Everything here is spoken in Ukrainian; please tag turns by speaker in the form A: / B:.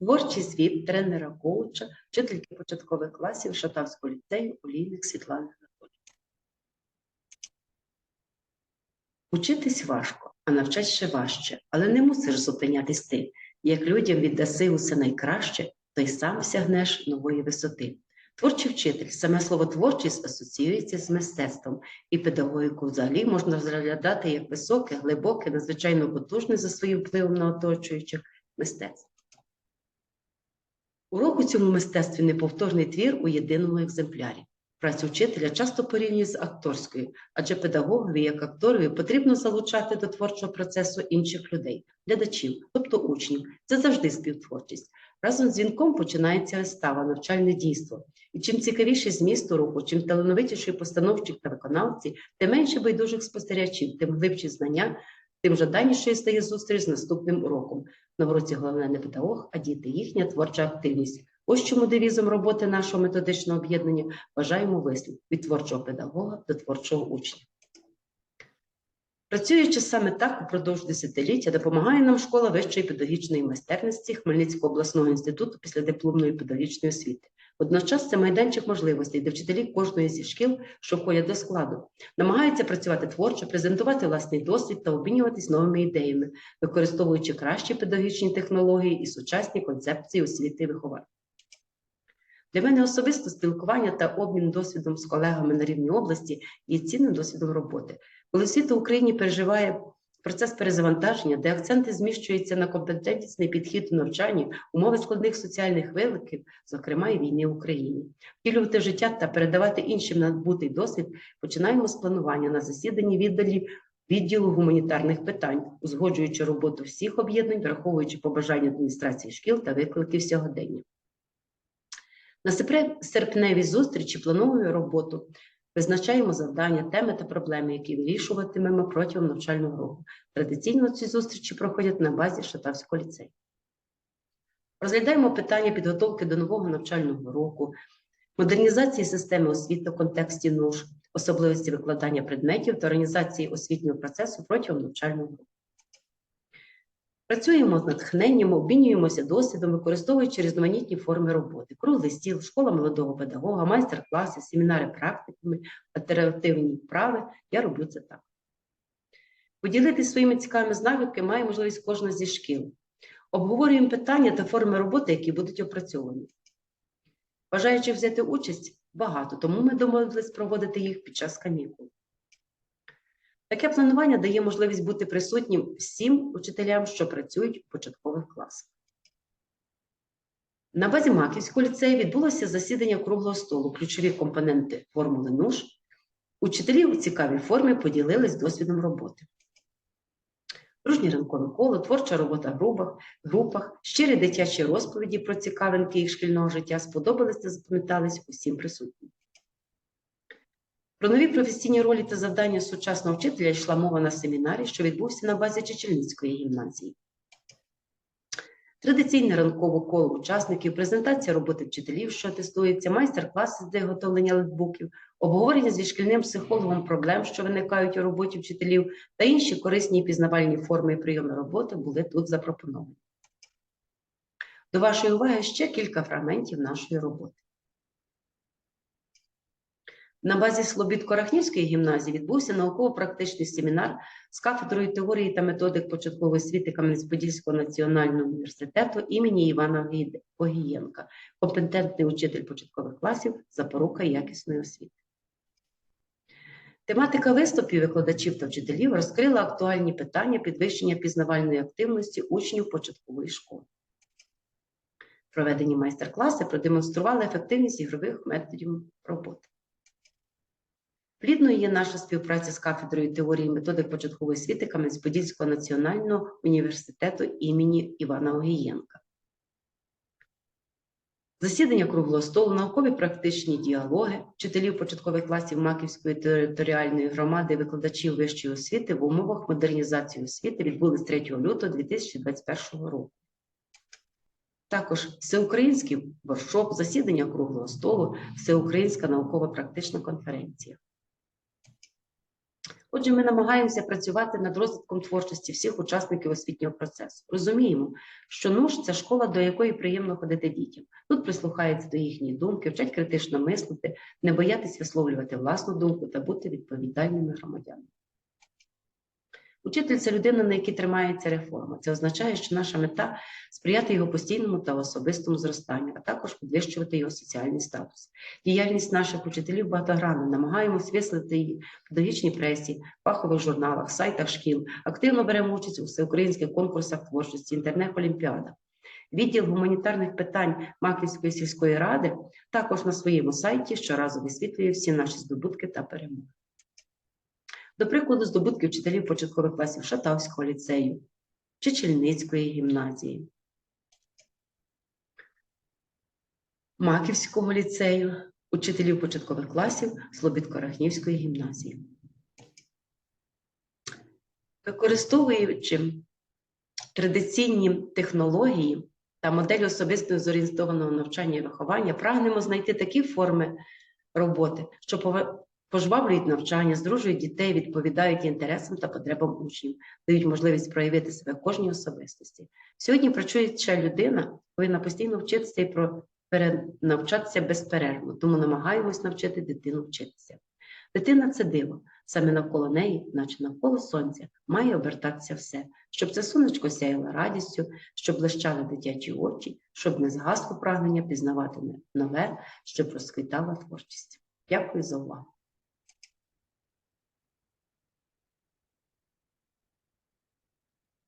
A: Творчий звіт тренера коуча, вчительки початкових класів Шатавського ліцею Олійник Світлани Анатоліївни. Учитись важко, а навчать ще важче, але не мусиш зупинятись ти. Як людям віддаси усе найкраще, то й сам сягнеш нової висоти. Творчий вчитель, саме слово творчість асоціюється з мистецтвом, і педагогіку взагалі можна розглядати як високе, глибоке, надзвичайно потужне за своїм впливом на оточуючих мистецтво. Урок у цьому мистецтві неповторний твір у єдиному екземплярі. Працю вчителя часто порівнюють з акторською, адже педагогові, як акторові, потрібно залучати до творчого процесу інших людей, глядачів, тобто учнів. Це завжди співтворчість. Разом з дзвінком починається вистава, навчальне дійство. І чим цікавіший зміст уроку, чим талановитіший постановчик та виконавці, тим менше байдужих спостерігачів, тим глибші знання, тим жаданішою стає зустріч з наступним уроком. На уроці головне не педагог, а діти, їхня творча активність. Ось чому девізом роботи нашого методичного об'єднання вважаємо вислів від творчого педагога до творчого учня. Працюючи саме так упродовж десятиліття, допомагає нам школа вищої педагогічної майстерності Хмельницького обласного інституту післядипломної педагогічної освіти. Водночас це майданчик можливостей, де вчителі кожної зі шкіл, що входять до складу, намагаються працювати творчо, презентувати власний досвід та обмінюватись новими ідеями, використовуючи кращі педагогічні технології і сучасні концепції освіти і виховання. Для мене особисто спілкування та обмін досвідом з колегами на рівні області є цінним досвідом роботи. Коли освіта в Україні переживає процес перезавантаження, де акценти зміщуються на компетентний підхід у навчанні, умови складних соціальних викликів, зокрема і війни в Україні, втілювати життя та передавати іншим надбутий досвід, починаємо з планування на засіданні віддалі відділу гуманітарних питань, узгоджуючи роботу всіх об'єднань, враховуючи побажання адміністрації шкіл та виклики сьогодення. На серпневій зустрічі плануємо роботу, визначаємо завдання, теми та проблеми, які вирішуватимемо протягом навчального року. Традиційно ці зустрічі проходять на базі Шатавського ліцею. Розглядаємо питання підготовки до нового навчального року, модернізації системи освіти в контексті НУШ, особливості викладання предметів та організації освітнього процесу протягом навчального року. Працюємо з натхненням, обмінюємося досвідом, використовуючи різноманітні форми роботи: круглий стіл, школа молодого педагога, майстер-класи, семінари практикуми, альтернативні вправи. Я роблю це так. Поділитися своїми цікавими знахідками має можливість кожна зі шкіл. Обговорюємо питання та форми роботи, які будуть опрацьовані. Бажаючих взяти участь багато, тому ми домовились проводити їх під час канікул. Таке планування дає можливість бути присутнім всім учителям, що працюють у початкових класах. На базі Маківського ліцею відбулося засідання круглого столу, ключові компоненти формули НУШ. Учителі у цікавій формі поділились досвідом роботи. Дружні ранкове коло, творча робота в групах, групах, щирі дитячі розповіді про цікавинки їх шкільного життя сподобались та запам'ятались усім присутнім. Про нові професійні ролі та завдання сучасного вчителя йшла мова на семінарі, що відбувся на базі Чечельницької гімназії. Традиційне ранкове коло учасників, презентація роботи вчителів, що тестується, майстер-класи з виготовлення летбуків, обговорення зі шкільним психологом проблем, що виникають у роботі вчителів, та інші корисні і пізнавальні форми і прийоми роботи були тут запропоновані. До вашої уваги ще кілька фрагментів нашої роботи. На базі Слобідко-Рахнівської гімназії відбувся науково-практичний семінар з кафедрою теорії та методик початкової освіти Кам'янець-Подільського національного університету імені Івана Огієнка, компетентний учитель початкових класів, запорука якісної освіти. Тематика виступів викладачів та вчителів розкрила актуальні питання підвищення пізнавальної активності учнів початкової школи. Проведені майстер-класи продемонстрували ефективність ігрових методів роботи. Плідною є наша співпраця з кафедрою теорії і методик початкової освіти Кам'янець-Подільського національного університету імені Івана Огієнка. Засідання круглого столу, наукові практичні діалоги, вчителів початкових класів Маківської територіальної громади, і викладачів вищої освіти в умовах модернізації освіти відбулись 3 лютого 2021 року. Також всеукраїнський воркшоп, засідання круглого столу, всеукраїнська наукова практична конференція. Отже, ми намагаємося працювати над розвитком творчості всіх учасників освітнього процесу. Розуміємо, що НУШ це школа, до якої приємно ходити дітям. Тут прислухаються до їхньої думки, вчать критично мислити, не боятись висловлювати власну думку та бути відповідальними громадянами. Учитель це людина, на якій тримається реформа. Це означає, що наша мета сприяти його постійному та особистому зростанню, а також підвищувати його соціальний статус. Діяльність наших учителів багатогранна. Намагаємось висловити її в педагогічній пресі, фахових журналах, сайтах шкіл. Активно беремо участь у всеукраїнських конкурсах творчості, інтернет-олімпіадах. Відділ гуманітарних питань Маківської сільської ради також на своєму сайті щоразу висвітлює всі наші здобутки та перемоги. До прикладу, здобутки вчителів початкових класів Шатавського ліцею, Чечельницької гімназії, Маківського ліцею, учителів початкових класів Слобідко-Рахнівської гімназії. Використовуючи традиційні технології та модель особисто зорієнтованого навчання і виховання, прагнемо знайти такі форми роботи, що пожвавлюють навчання, здружують дітей, відповідають інтересам та потребам учнів, дають можливість проявити себе кожній особистості. Сьогодні працююча людина повинна постійно вчитися і про перенавчатися безперервно, тому намагаємось навчити дитину вчитися. Дитина це диво, саме навколо неї, наче навколо сонця, має обертатися все, щоб це сонечко сяяло радістю, щоб блищали дитячі очі, щоб не згасло прагнення пізнавати нове, щоб розквітала творчість. Дякую за увагу.